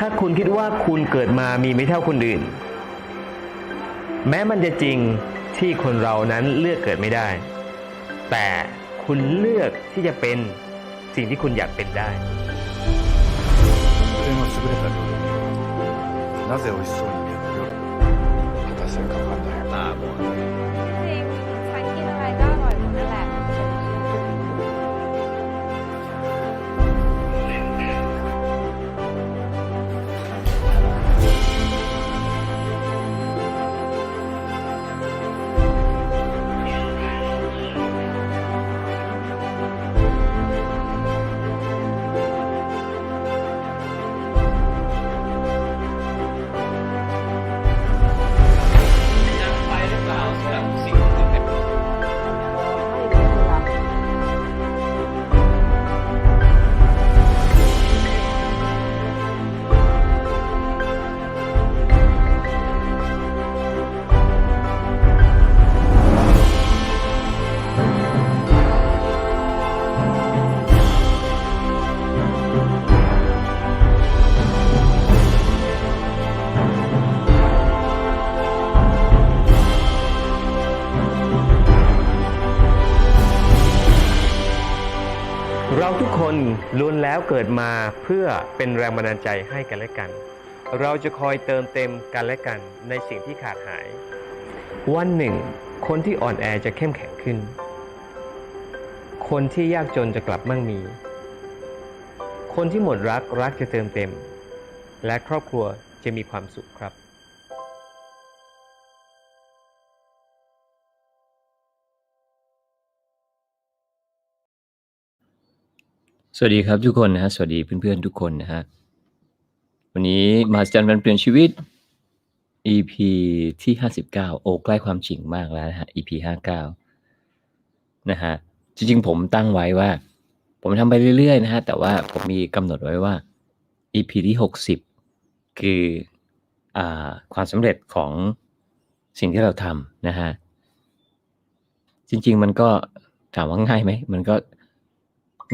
ถ้าคุณคิดว่าคุณเกิดมามีไม่เท่าคนอื่น แม้มันจะจริงที่คนเรานั้นเลือกเกิดไม่ได้ แต่คุณเลือกที่จะเป็นสิ่งที่คุณอยากเป็นได้ これの優れた料理人なぜ美味しそうに見えるの料理果たせるか分かんないよ ตาบ เราทุกคนล้วนแล้วเกิดมาเพื่อเป็นแรงบันดาลใจให้กันและกัน เราจะคอยเติมเต็มกันและกันในสิ่งที่ขาดหาย วันหนึ่ง คนที่อ่อนแอจะเข้มแข็งขึ้น คนที่ยากจนจะกลับมั่งมี คนที่หมดรักรักจะเติมเต็ม และครอบครัวจะมีความสุขครับ สวัสดีครับทุกคนนะฮะสวัสดีเพื่อนๆทุกคนนะฮะวันนี้มหัศจรรย์เปลี่ยนชีวิต EP ที่ห้าสิบเก้าโอ้ใกล้ความจริงมากแล้วนะฮะ EP ห้าเก้านะฮะจริงๆผมตั้งไว้ว่า ผมทำไปเรื่อยๆนะฮะแต่ว่าผมมีกำหนดไว้ว่า EP ที่หกสิบคืออ่าความสำเร็จของสิ่งที่เราทำนะฮะจริง ๆ มันก็ถามว่าง่ายไหมมันก็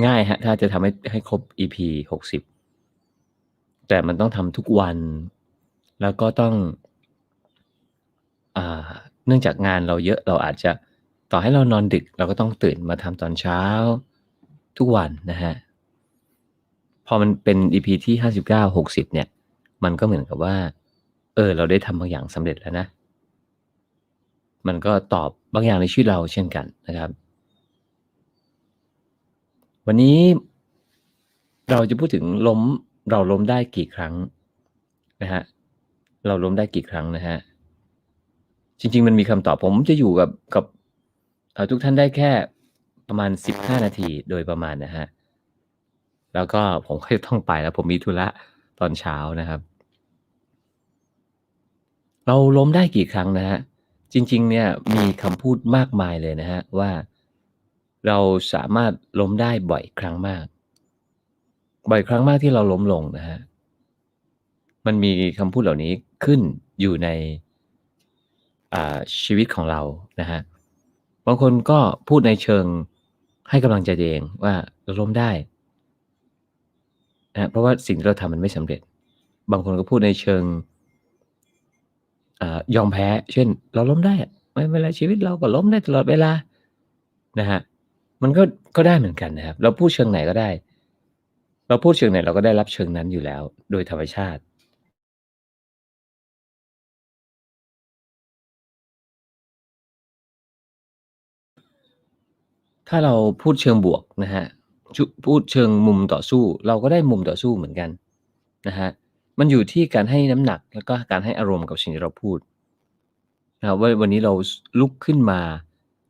ง่ายฮะ ถ้าจะทำให้ให้ครบ EP หกสิบแต่มันต้องทำทุกวัน แล้วก็ต้องอ่าเนื่องจากงานเราเยอะเราอาจจะต่อให้เรานอนดึก เราก็ต้องตื่นมาทำตอนเช้าทุกวันนะฮะ พอมันเป็น EP ที่ห้าสิบเก้าหกสิบเนี่ย มันก็เหมือนกับว่า เออ เราได้ทำบางอย่างสำเร็จแล้วนะ มันก็ตอบบางอย่างในชีวิตเราเช่นกันนะครับ วันนี้เราจะพูดถึงล้มเราล้มได้กี่ครั้งนะฮะเราล้มได้กี่ครั้งนะฮะจริง ๆ มันมีคำตอบผมจะอยู่กับกับทุกท่านได้แค่ประมาณสิบห้านาทีโดยประมาณนะฮะแล้วก็ผมก็จะต้องไปแล้ว ผมมีธุระตอนเช้านะครับ เราล้มได้กี่ครั้งนะฮะจริง ๆ เนี่ยมีคำพูดมากมายเลยนะฮะว่า เราสามารถล้มได้บ่อยครั้งมาก บ่อยครั้งมากที่เราล้มลงนะฮะ มันมีคำพูดเหล่านี้ขึ้นอยู่ในชีวิตของเรานะฮะ บางคนก็พูดในเชิงให้กำลังใจเองว่าเราล้มได้นะฮะเพราะว่าสิ่งที่เราทำมันไม่สำเร็จ บางคนก็พูดในเชิงอยอมแพ้ เช่น เราล้มได้ไม่เป็นไรชีวิตเราก็ล้มได้ตลอดเวลานะฮะ มันก็ก็ได้เหมือนกันนะครับ เราพูดเชิงไหนก็ได้ เราพูดเชิงไหนเราก็ได้รับเชิงนั้นอยู่แล้ว โดยธรรมชาติ ถ้าเราพูดเชิงบวกนะฮะพูดเชิงมุมต่อสู้ เราก็ได้มุมต่อสู้เหมือนกันนะฮะมันอยู่ที่การให้น้ำหนักแล้วก็การให้อารมณ์กับสิ่งที่เราพูดนะว่าวันนี้เราลุกขึ้นมา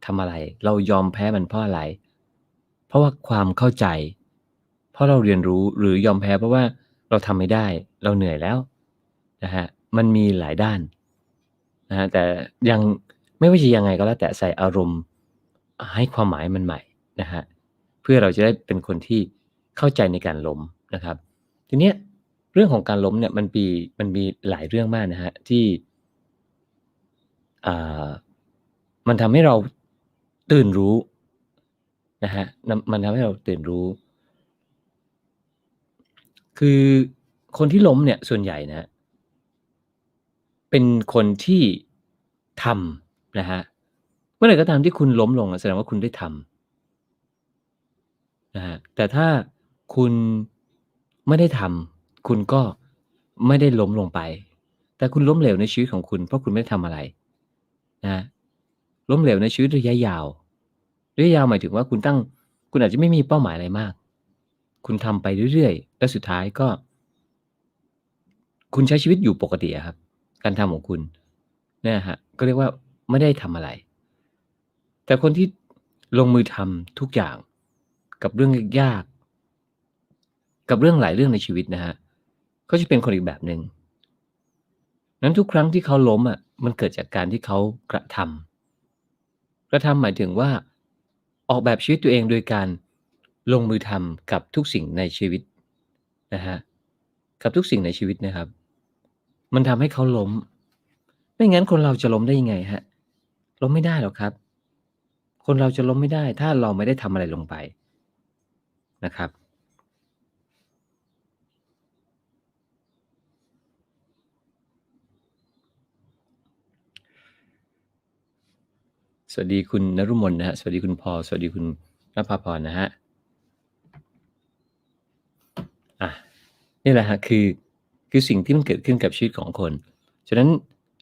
ทำอะไร เรายอมแพ้มันเพราะอะไร เพราะว่าความเข้าใจ เพราะเราเรียนรู้หรือยอมแพ้เพราะว่าเราทำไม่ได้ เราเหนื่อยแล้วนะฮะมันมีหลายด้านนะฮะแต่ยังไม่ว่าจะยังไงก็แล้วแต่ใส่อารมณ์ให้ความหมายมันใหม่นะฮะเพื่อเราจะได้เป็นคนที่เข้าใจในการล้มนะครับ ทีเนี้ยเรื่องของการล้มเนี่ยมันมีมันมีหลายเรื่องมากนะฮะที่อ่ามันทำให้เรา ตื่นรู้นะฮะมันทำให้เราตื่นรู้ คือคนที่ล้มเนี่ยส่วนใหญ่นะเป็นคนที่ทำนะฮะเมื่อไหร่ก็ตามที่คุณล้มลงแสดงว่าคุณได้ทำนะฮะแต่ถ้าคุณไม่ได้ทำคุณก็ไม่ได้ล้มลงไป แต่คุณล้มเหลวในชีวิตของคุณ เพราะคุณไม่ได้ทำอะไรนะล้มเหลวในชีวิตระยะยาว ระยะยาวหมายถึงว่าคุณตั้ง คุณอาจจะไม่มีเป้าหมายอะไรมาก คุณทำไปเรื่อยๆ แล้วสุดท้ายก็ คุณใช้ชีวิตอยู่ปกติครับ การทำของคุณเนี่ยฮะก็เรียกว่าไม่ได้ทำอะไร แต่คนที่ลงมือทำทุกอย่างกับเรื่องยาก กับเรื่องหลายเรื่องในชีวิตนะฮะก็จะเป็นคนอีกแบบหนึ่งนั้นทุกครั้งที่เขาล้มอะมันเกิดจากการที่เขากระทำกระทำหมายถึงว่า ออกแบบชีวิตตัวเองโดยการลงมือทำกับทุกสิ่งในชีวิตนะฮะกับทุกสิ่งในชีวิตนะครับ มันทำให้เขาล้ม ไม่งั้นคนเราจะล้มได้ยังไงฮะล้มไม่ได้หรอกครับ คนเราจะล้มไม่ได้ ถ้าเราไม่ได้ทำอะไรลงไปนะครับ วัสดีคุณนรุมนนะฮะ สวัสดีคุณพอ สวัสดีคุณนภาพรนะฮะ อะ นี่แหละฮะ คือ คือสิ่งที่มันเกิดขึ้นกับชีวิตของคน ฉะนั้น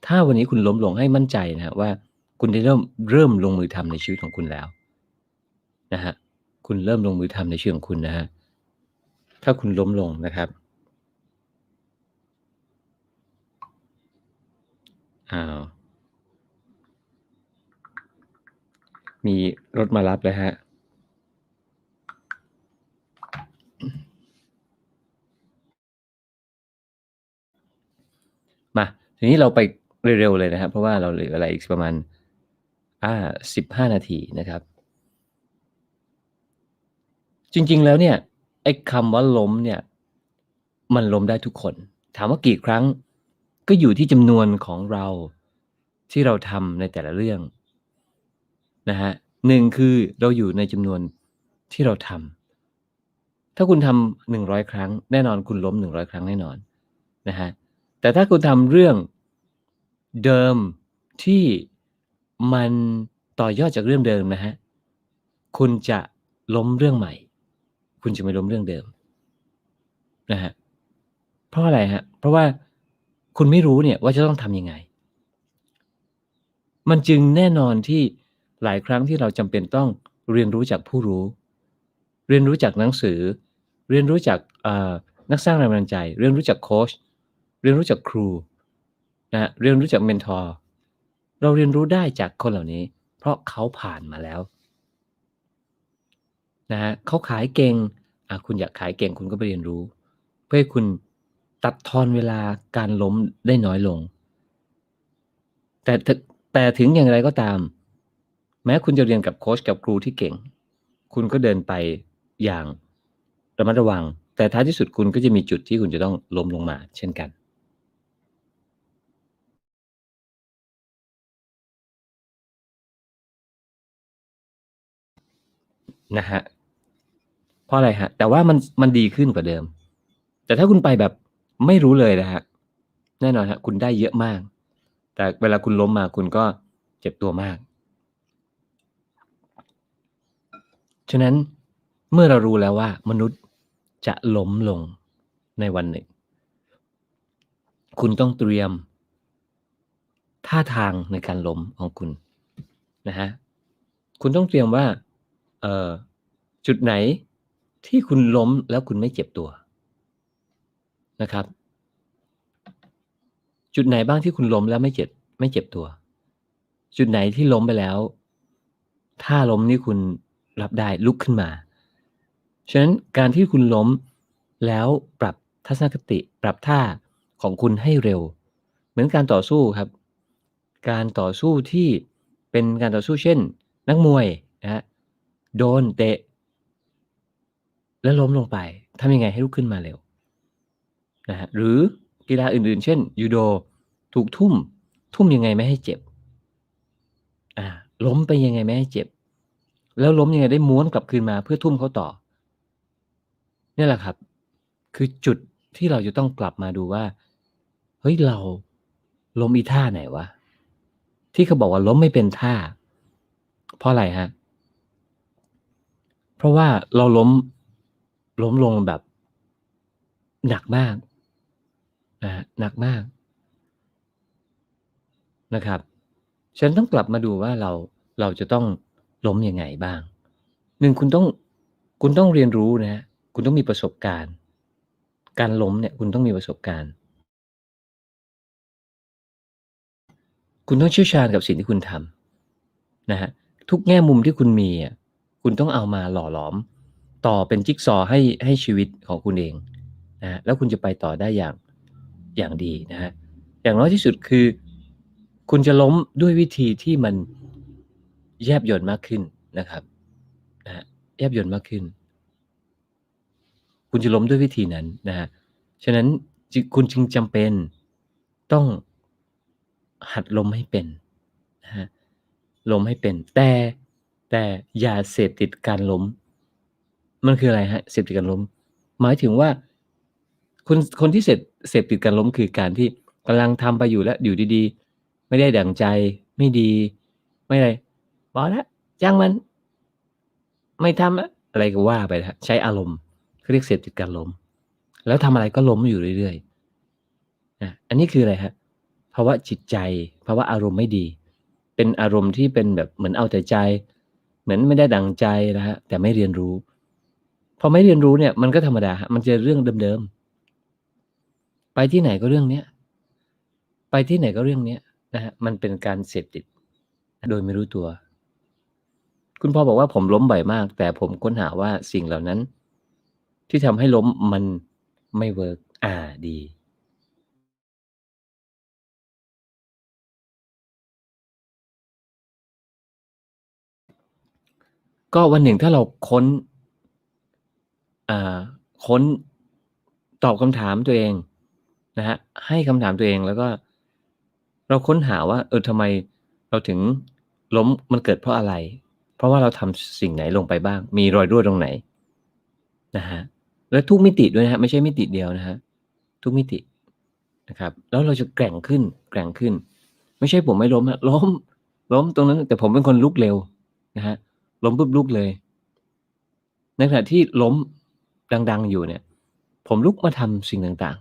ถ้าวันนี้คุณล้มลงให้มั่นใจนะฮะว่าคุณได้เริ่มเริ่มลงมือทำในชีวิตของคุณแล้วนะฮะ คุณเริ่มลงมือทำในชีวิตของคุณนะฮะ ถ้าคุณล้มลงนะครับ อ้าว มีรถมารับแล้วฮะ มาทีนี้เราไปเร็วๆเลยนะครับ เพราะว่าเราเหลืออะไรอีกประมาณอ่าสิบห้านาทีนะครับ จริงๆแล้วเนี่ยไอ้คำว่าล้มเนี่ย มันล้มได้ทุกคน ถามว่ากี่ครั้งก็อยู่ที่จำนวนของเราที่เราทำในแต่ละเรื่อง นะฮะหนึ่งคือเราอยู่ในจำนวนที่เราทำถ้าคุณทำหนึ่งร้อยครั้ง แน่นอนคุณล้มหนึ่งร้อยครั้งแน่นอนนะฮะแต่ถ้าคุณทำเรื่องเดิมที่มันต่อยอดจากเรื่องเดิมนะฮะคุณจะล้มเรื่องใหม่ คุณจะไม่ล้มเรื่องเดิมนะฮะเพราะอะไรฮะ เพราะว่าคุณไม่รู้เนี่ยว่าจะต้องทำยังไง มันจึงแน่นอนที่ หลายครั้งที่เราจำเป็นต้องเรียนรู้จากผู้รู้ เรียนรู้จากหนังสือ เรียนรู้จากนักสร้างแรงบันดาลใจ เรียนรู้จากโค้ชเรียนรู้จากครูนะเรียนรู้จากเมนทอร์เราเรียนรู้ได้จากคนเหล่านี้ เพราะเขาผ่านมาแล้วนะฮะเขาขายเก่งอะคุณอยากขายเก่งคุณก็ไปเรียนรู้ เพื่อให้คุณตัดทอนเวลาการล้มได้น้อยลง แต่แต่ถึงอย่างไรก็ตาม แม้คุณจะเรียนกับโค้ชกับครูที่เก่ง คุณก็เดินไปอย่างระมัดระวัง แต่ท้ายที่สุดคุณก็จะมีจุดที่คุณจะต้องล้มลงมา เช่นกันนะฮะเพราะอะไรฮะ แต่ว่ามันมันดีขึ้นกว่าเดิม แต่ถ้าคุณไปแบบไม่รู้เลยนะฮะแน่นอนฮะคุณได้เยอะมาก แต่เวลาคุณล้มมาคุณก็เจ็บตัวมาก ฉะนั้นเมื่อเรารู้แล้วว่ามนุษย์จะล้มลงในวันหนึ่ง คุณต้องเตรียม ท่าทางในการล้มของคุณนะฮะคุณต้องเตรียมว่าเออจุดไหนที่คุณล้มแล้วคุณไม่เจ็บตัวนะครับ จุดไหนบ้างที่คุณล้มแล้วไม่เจ็บไม่เจ็บตัว จุดไหนที่ล้มไปแล้ว ถ้าล้มนี่คุณ รับได้ลุกขึ้นมา ฉะนั้นการที่คุณล้มแล้วปรับทัศนคติปรับท่าของคุณให้เร็ว เหมือนการต่อสู้ครับ การต่อสู้ที่เป็นการต่อสู้เช่น นักมวยนะฮะโดนเตะ แล้วล้มลงไปทำยังไงให้ลุกขึ้นมาเร็วนะฮะหรือกีฬาอื่น ๆ เช่นยูโดถูกทุ่ม ทุ่มยังไงไม่ให้เจ็บอ่าล้มไปยังไงไม่ให้เจ็บ แล้วล้มยังไงได้ม้วนกลับคืนมาเพื่อทุ่มเขาต่อนี่แหละครับ คือจุดที่เราจะต้องกลับมาดูว่า เฮ้ยเราล้มอีท่าไหนวะ ที่เขาบอกว่าล้มไม่เป็นท่า เพราะอะไรฮะ เพราะว่าเราล้มล้มลงแบบ หนักมากนะฮะหนักมากนะครับ ฉันต้องกลับมาดูว่าเราเราจะต้อง ล้มยังไงบ้างหนึ่งคุณต้องคุณต้องเรียนรู้นะฮะคุณต้องมีประสบการณ์ การล้มเนี่ยคุณต้องมีประสบการณ์ คุณต้องเชี่ยวชาญกับสิ่งที่คุณทำนะฮะทุกแง่มุมที่คุณมีอะคุณต้องเอามาหล่อหลอม ต่อเป็นจิ๊กซอว์ให้ให้ชีวิตของคุณเองนะฮะแล้วคุณจะไปต่อได้อย่างอย่างดีนะฮะอย่างน้อยที่สุดคือ คุณจะล้มด้วยวิธีที่มัน แยบยลมากขึ้นนะครับนะฮะแยบยลมากขึ้น คุณจะล้มด้วยวิธีนั้นนะฮะฉะนั้นคุณจึงจำเป็นต้องหัดล้มให้เป็นนะฮะล้มให้เป็น แต่แต่อย่าเสพติดการล้ม มันคืออะไรฮะเสพติดการล้ม หมายถึงว่าคนคนที่เสพเสพติดการล้มคือการที่กำลังทำไปอยู่แล้วอยู่ดีๆ ไม่ได้ดั่งใจไม่ดี ไม่อะไร บอกแล้วจ้างมัน ไม่ทำอะอะไรก็ว่าไปนะฮะใช้อารมณ์เรียกเสพติดการล้ม แล้วทำอะไรก็ล้มอยู่เรื่อยๆนะอันนี้คืออะไรฮะภาวะจิตใจภาวะอารมณ์ไม่ดี เป็นอารมณ์ที่เป็นแบบเหมือนเอาแต่ใจ เหมือนไม่ได้ดั่งใจนะฮะแต่ไม่เรียนรู้พอไม่เรียนรู้เนี่ยมันก็ธรรมดา มันจะเรื่องเดิมๆ ไปที่ไหนก็เรื่องเนี้ย ไปที่ไหนก็เรื่องเนี้ยนะฮะ มันเป็นการเสพติด โดยไม่รู้ตัว คุณพ่อบอกว่าผมล้มบ่อยมาก แต่ผมค้นหาว่าสิ่งเหล่านั้น ที่ทำให้ล้มมันไม่เวิร์กอ่าดีก็วันหนึ่งถ้าเราค้นอ่าค้นตอบคำถามตัวเองนะฮะให้คำถามตัวเองแล้วก็ เราค้นหาว่า เออทำไมเราถึงล้มมันเกิดเพราะอะไร เพราะว่าเราทำสิ่งไหนลงไปบ้าง มีรอยรั่วตรงไหนนะฮะและทุกมิติด้วยนะฮะไม่ใช่มิติเดียวนะฮะทุกมิตินะครับ แล้วเราจะแกร่งขึ้นแกร่งขึ้น ไม่ใช่ผมไม่ล้มอะล้มล้มตรงนั้น แต่ผมเป็นคนลุกเร็วนะฮะล้มปุ๊บลุกเลยในขณะที่ล้มดัง ๆอยู่เนี่ย ผมลุกมาทำสิ่งต่าง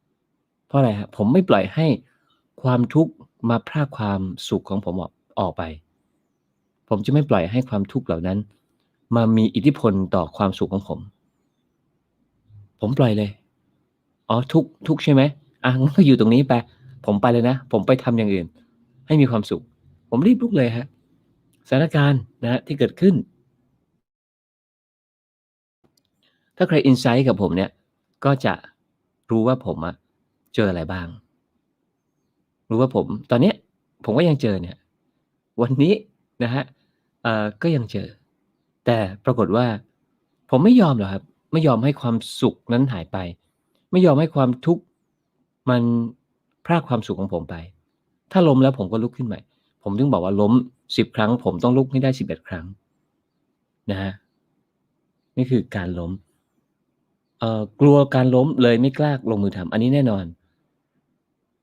ๆ เพราะอะไรฮะผมไม่ปล่อยให้ความทุกข์มาพรากความสุขของผมออกออกไป ผมจะไม่ปล่อยให้ความทุกข์เหล่านั้น มามีอิทธิพลต่อความสุขของผม ผมปล่อยเลย อ๋อทุกทุกใช่ไหมอะงั้นก็อยู่ตรงนี้ไป ผมไปเลยนะ ผมไปทำอย่างอื่น ให้มีความสุข ผมรีบลุกเลยฮะ สถานการณ์นะฮะที่เกิดขึ้น ถ้าใครอินไซต์กับผมเนี่ย ก็จะรู้ว่าผมอะเจออะไรบ้าง รู้ว่าผม ตอนเนี้ย ผมก็ยังเจอเนี่ย วันนี้นะฮะ เอ่อ ก็ยังเจอ แต่ปรากฏว่า ผมไม่ยอมหรอกครับ ไม่ยอมให้ความสุขนั้นหายไป ไม่ยอมให้ความทุกข์มันพรากความสุขของผมไป ถ้าล้มแล้วผมก็ลุกขึ้นใหม่ ผมถึงบอกว่าล้มสิบครั้ง ผมต้องลุกให้ได้สิบเอ็ดครั้ง นะฮะ นี่คือการล้ม เอ่อ กลัวการล้มเลยไม่กล้าลงมือทำอันนี้แน่นอน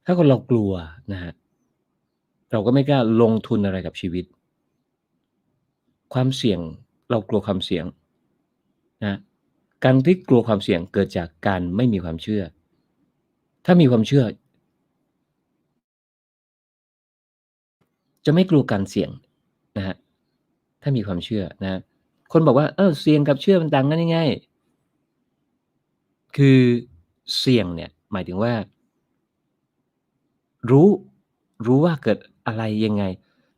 ถ้าคนเรากลัวนะฮะ เราก็ไม่กล้าลงทุนอะไรกับชีวิต ความเสี่ยงเรากลัวความเสี่ยงนะการที่กลัวความเสี่ยงเกิดจากการไม่มีความเชื่อ ถ้ามีความเชื่อ จะไม่กลัวการเสี่ยงนะฮะถ้ามีความเชื่อนะคนบอกว่าเออเสี่ยงกับเชื่อมันต่างกันยังไงคือเสี่ยงเนี่ยหมายถึงว่า รู้รู้ว่าเกิดอะไรยังไง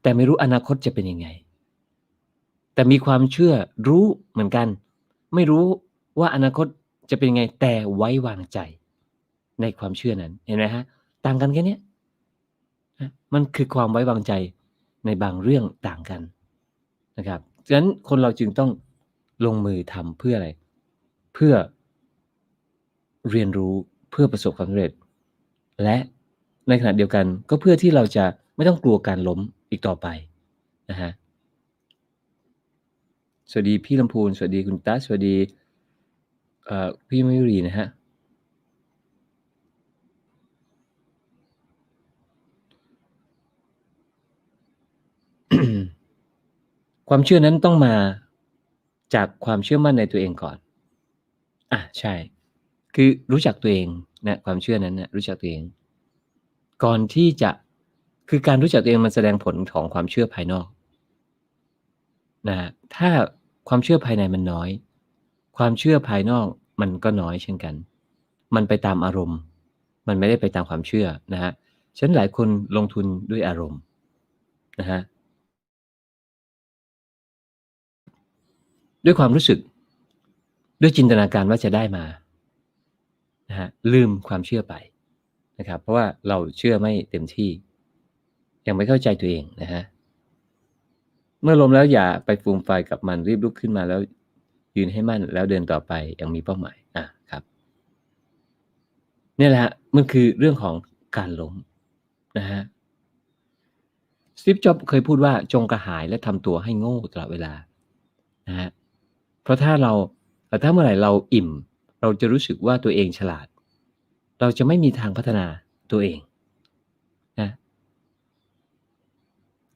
แต่ไม่รู้อนาคตจะเป็นยังไง แต่มีความเชื่อรู้เหมือนกัน ไม่รู้ว่าอนาคตจะเป็นยังไงแต่ไว้วางใจ ในความเชื่อนั้นเห็นไหมฮะ ต่างกันแค่นี้มันคือความไว้วางใจในบางเรื่องต่างกันนะครับฉะนั้นคนเราจึงต้องลงมือทำเพื่ออะไร เพื่อเรียนรู้เพื่อประสบความสำเร็จ และในขณะเดียวกันก็เพื่อที่เราจะไม่ต้องกลัวการล้มอีกต่อไปนะฮะ สวัสดีพี่ลำพูน สวัสดีคุณตัสสวัสดีพี่มายุรีนะฮะความเชื่อนั้นต้องมาจากความเชื่อมั่นในตัวเองก่อน อะใช่ คือรู้จักตัวเองนะความเชื่อนั้นนะรู้จักตัวเอง ก่อนที่จะคือการรู้จักตัวเองมันแสดงผลของความเชื่อภายนอกนะถ้า ความเชื่อภายในมันน้อย ความเชื่อภายนอกมันก็น้อยเช่นกัน มันไปตามอารมณ์ มันไม่ได้ไปตามความเชื่อนะฮะฉะนั้นหลายคนลงทุนด้วยอารมณ์นะฮะด้วยความรู้สึก ด้วยจินตนาการว่าจะได้มานะฮะลืมความเชื่อไปนะครับ เพราะว่าเราเชื่อไม่เต็มที่ ยังไม่เข้าใจตัวเองนะฮะ เมื่อล้มแล้วอย่าไปฟูมไฟกับมันรีบลุกขึ้นมาแล้ว ยืนให้มั่นแล้วเดินต่อไปอย่างมีเป้าหมายอะครับนี่แหละมันคือเรื่องของการล้มนะฮะสตีฟจ็อบเคยพูดว่าจงกระหายและทำตัวให้โง่ตลอดเวลานะฮะเพราะถ้าเราแต่ถ้าเมื่อไหร่เราอิ่ม เราจะรู้สึกว่าตัวเองฉลาด เราจะไม่มีทางพัฒนาตัวเองนะ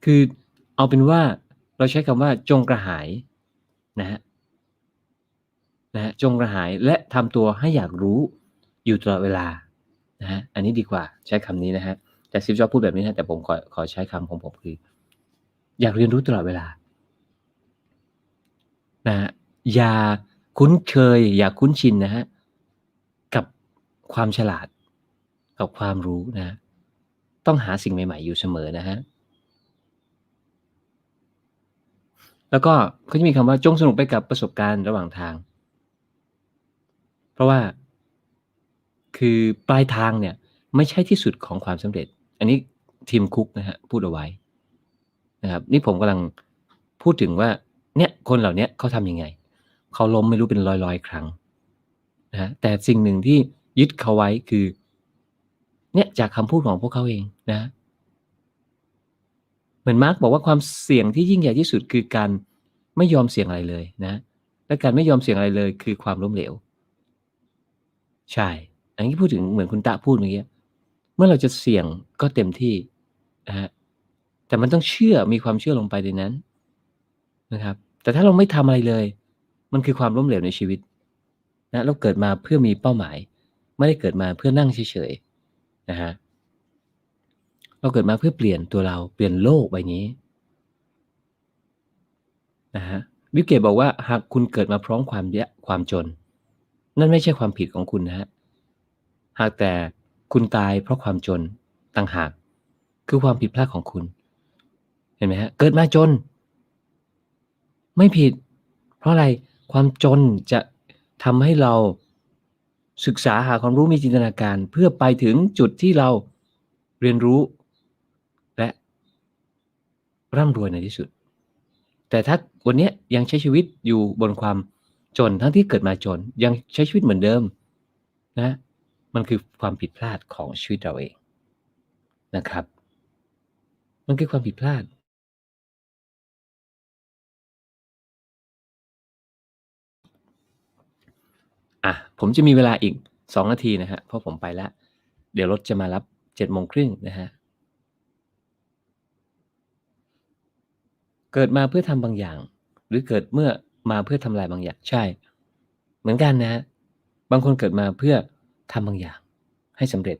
คือเอาเป็นว่า เราใช้คำว่าจงกระหายนะฮะนะฮะจงกระหายและทำตัวให้อยากรู้อยู่ตลอดเวลานะฮะอันนี้ดีกว่าใช้คำนี้นะฮะแต่ซิฟจอบพูดแบบนี้นะแต่ผมขอขอใช้คำของผมคือ อยากเรียนรู้ตลอดเวลานะฮะอย่าคุ้นเคย อย่าคุ้นชินนะฮะกับความฉลาดกับความรู้นะ ต้องหาสิ่งใหม่ ๆ อยู่เสมอนะฮะ แล้วก็เขาจะมีคำว่าจงสนุกไปกับประสบการณ์ระหว่างทาง เพราะว่าคือปลายทางเนี่ยไม่ใช่ที่สุดของความสำเร็จ อันนี้ทีมคุกนะฮะพูดเอาไว้นะครับนี่ผมกำลังพูดถึงว่าเนี่ยคนเหล่านี้เขาทำยังไง เขาล้มไม่รู้เป็นร้อยๆ ครั้งนะฮะแต่สิ่งหนึ่งที่ยึดเขาไว้คือ เนี่ยจากคำพูดของพวกเขาเองนะ เหมือนมาร์กบอกว่าความเสี่ยงที่ยิ่งใหญ่ที่สุดคือการไม่ยอมเสี่ยงอะไรเลยนะ และการไม่ยอมเสี่ยงอะไรเลยคือความล้มเหลว ใช่ อันนี้พูดถึงเหมือนคุณตะพูดเมื่อกี้เมื่อเราจะเสี่ยงก็เต็มที่นะฮะแต่มันต้องเชื่อมีความเชื่อลงไปในนั้นนะครับ แต่ถ้าเราไม่ทำอะไรเลย มันคือความล้มเหลวในชีวิตนะเราเกิดมาเพื่อมีเป้าหมาย ไม่ได้เกิดมาเพื่อนั่งเฉยๆนะฮะ เราเกิดมาเพื่อเปลี่ยนตัวเราเปลี่ยนโลกใบนี้นะฮะวิเกตบอกว่าหากคุณเกิดมาพร้อมความยะความจน นั่นไม่ใช่ความผิดของคุณนะฮะหากแต่คุณตายเพราะความจนต่างหาก คือความผิดพลาดของคุณ เห็นไหมฮะเกิดมาจน ไม่ผิด เพราะอะไรความจนจะทำให้เราศึกษาหาความรู้มีจินตนาการ เพื่อไปถึงจุดที่เราเรียนรู้ ร่ำรวยในที่สุด แต่ถ้าวันนี้ยังใช้ชีวิตอยู่บนความจนทั้งที่เกิดมาจนยังใช้ชีวิตเหมือนเดิมนะมันคือความผิดพลาดของชีวิตเราเองนะครับ มันคือความผิดพลาด อะ ผมจะมีเวลาอีกสองนาทีนะฮะเพราะผมไปแล้ว เดี๋ยวรถจะมารับเจ็ดโมงครึ่งนะฮะ เกิดมาเพื่อทำบางอย่าง หรือเกิดเมื่อมาเพื่อทำลายบางอย่างใช่ เหมือนกันนะ บางคนเกิดมาเพื่อทำบางอย่าง ให้สำเร็จ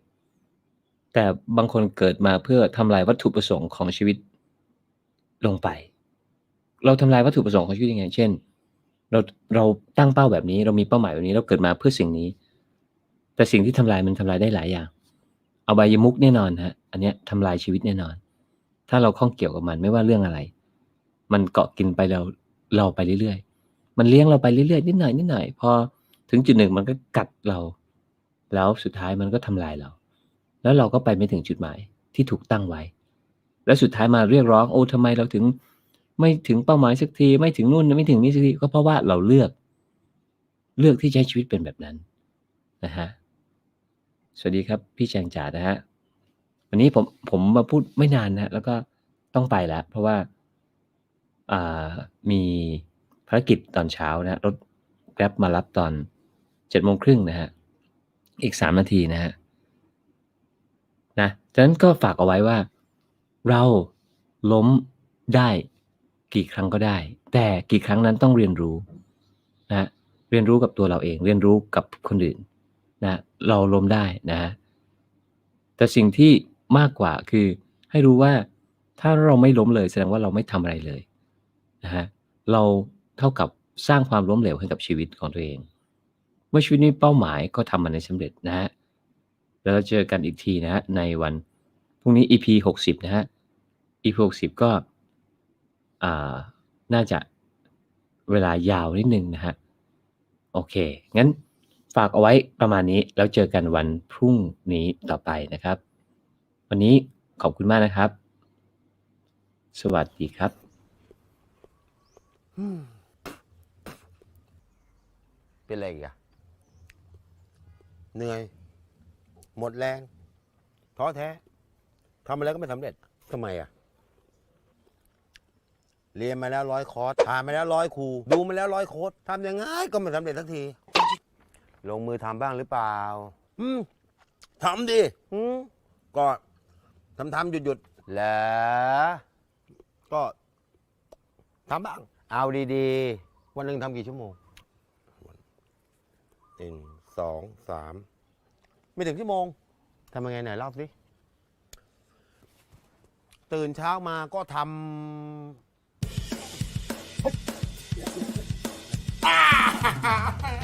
แต่บางคนเกิดมาเพื่อทำลายวัตถุประสงค์ของชีวิตลงไป เราทำลายวัตถุประสงค์ของชีวิตยังไง เช่น เราเราตั้งเป้าแบบนี้ เรามีเป้าหมายแบบนี้ เราเกิดมาเพื่อสิ่งนี้ แต่สิ่งที่ทำลายมันทำลายได้หลายอย่าง เอาใบยมุกแน่นอนฮะ อันเนี้ยทำลายชีวิตแน่นอน ถ้าเราข้องเกี่ยวกับมันไม่ว่าเรื่องอะไร มันเกาะกินไปเราเราไปเรื่อยๆ มันเลี้ยงเราไปเรื่อยๆนิดหน่อยนิดหน่อยพอถึงจุดหนึ่งมันก็กัดเรา แล้วสุดท้ายมันก็ทำลายเรา แล้วเราก็ไปไม่ถึงจุดหมายที่ถูกตั้งไว้ แล้วสุดท้ายมาเรียกร้องโอ้ทำไมเราถึงไม่ถึงเป้าหมายสักที ไม่ถึงนู่นไม่ถึงนี่สักทีก็เพราะว่าเราเลือก เลือกที่ใช้ชีวิตเป็นแบบนั้นนะฮะสวัสดีครับ พี่แจงจ๋านะฮะวันนี้ผมผมมาพูดไม่นานนะแล้วก็ต้องไปแล้วเพราะว่า อ่า มีภารกิจตอนเช้านะรถแกร็บมารับตอนเจ็ดโมงครึ่งนะฮะ อีกสามนาทีนะฮะ นะฉะนั้นก็ฝากเอาไว้ว่า เราล้มได้กี่ครั้งก็ได้ แต่กี่ครั้งนั้นต้องเรียนรู้นะฮะเรียนรู้กับตัวเราเอง เรียนรู้กับคนอื่นนะเราล้มได้นะฮะแต่สิ่งที่มากกว่าคือให้รู้ว่าถ้าเราไม่ล้มเลยแสดงว่าเราไม่ทำอะไรเลย นะฮะเราเท่ากับสร้างความล้มเหลวให้กับชีวิตของตัวเอง เมื่อชีวิตนี้เป้าหมายก็ทำมันในสำเร็จนะฮะแล้วเราเจอกันอีกทีนะฮะในวันพรุ่งนี้ EP หกสิบนะฮะ EP หกสิบก็อ่าน่าจะเวลายาวนิดนึงนะฮะ โอเค งั้นฝากเอาไว้ประมาณนี้แล้วเจอกันวันพรุ่งนี้ต่อไปนะครับ วันนี้ขอบคุณมากนะครับ สวัสดีครับ เป็นอะไรอีกอะเหนื่อย หมดแรงท้อแท้ทำอะไรก็ไม่สำเร็จทำไมอะเรียนมาแล้วร้อยคอร์สผ่านมาแล้วร้อยครู ดูมาแล้วร้อยโค้ดทำยังไงก็ไม่สำเร็จสักที ลงมือทำบ้างหรือเปล่า อืมทำดิอืมก็ทำทำหยุดหยุดๆแล้ว ก็ทำบ้าง เอาดีๆ วันหนึ่งทำกี่ชั่วโมงหนึ่งสองสามไม่ถึงชั่วโมงทำยังไงไหนเล่าสิตื่นเช้ามาก็ทำ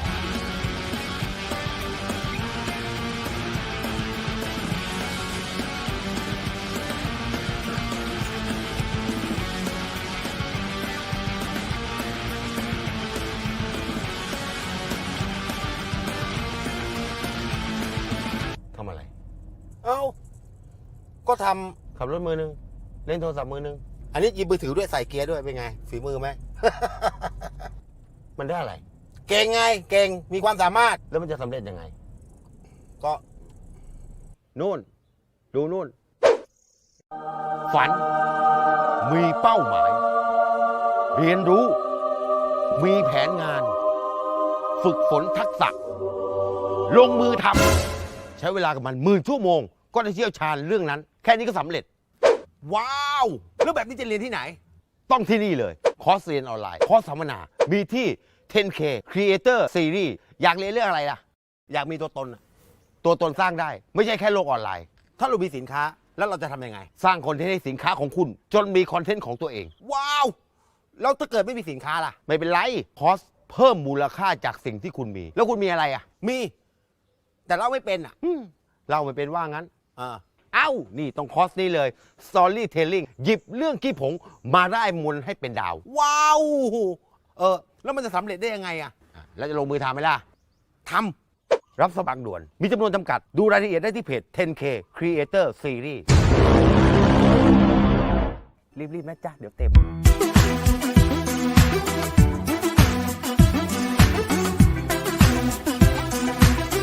เอ้า ก็ทำขับรถมือหนึ่งเล่นโทรศัพท์มือหนึ่งอันนี้หยิบมือถือด้วยใส่เกียร์ด้วยเป็นไง ฝีมือไหม มันได้อะไร เก่งไง เก่งมีความสามารถ แล้วมันจะสำเร็จยังไง ก็นู่น ดูนู่น ฝัน มีเป้าหมาย เรียนรู้ มีแผนงาน ฝึกฝนทักษะ ลงมือทำ ใช้เวลากับมันหมื่นชั่วโมง ก็ได้เชี่ยวชาญเรื่องนั้น แค่นี้ก็สำเร็จ ว้าว แล้วแบบนี้จะเรียนที่ไหน ต้องที่นี่เลย คอร์สเรียนออนไลน์ คอร์สสัมมนา มีที่ 10K Creator Series อยากเรียนเรื่องอะไรล่ะ อยากมีตัวตนน่ะตัวตนสร้างได้ ไม่ใช่แค่โลกออนไลน์ ถ้าเรามีสินค้าแล้วเราจะทำยังไง สร้างคอนเทนต์ให้สินค้าของคุณ จนมีคอนเทนต์ของตัวเอง ว้าว แล้วถ้าเกิดไม่มีสินค้าล่ะ ไม่เป็นไร คอร์สเพิ่มมูลค่าจากสิ่งที่คุณมี แล้วคุณมีอะไรอะ มี แต่เล่าไม่เป็นอะอืมเล่าไม่เป็นว่างั้นอ่าเอ้า นี่ต้องคอร์สนี้เลย storytelling หยิบเรื่องกี้ผงมาได้มนให้เป็นดาว ว้าวเออ แล้วมันจะสำเร็จได้ยังไงอะอะแล้วจะลงมือทำไหมล่ะทำรับสมัครด่วน มีจำนวนจำกัด ดูรายละเอียดได้ที่เพจ 10K Creator Series รีบๆนะจ๊ะ เดี๋ยวเต็ม